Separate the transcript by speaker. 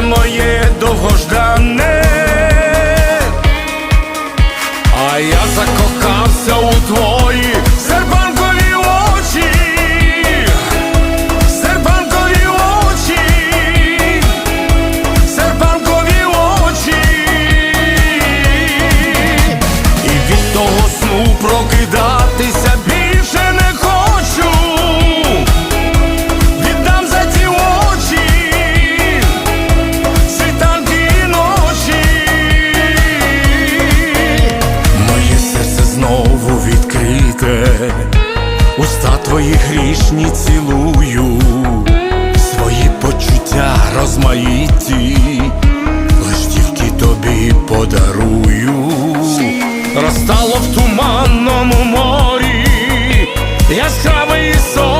Speaker 1: моє довгождане, а я закохався у твої серпанкові очі, серпанкові очі, серпанкові очі, і від того сну прокидав. Уста твої грішні цілую, свої почуття розмаїті, лиш тільки тобі подарую, розтало в туманному морі, яскравий сон.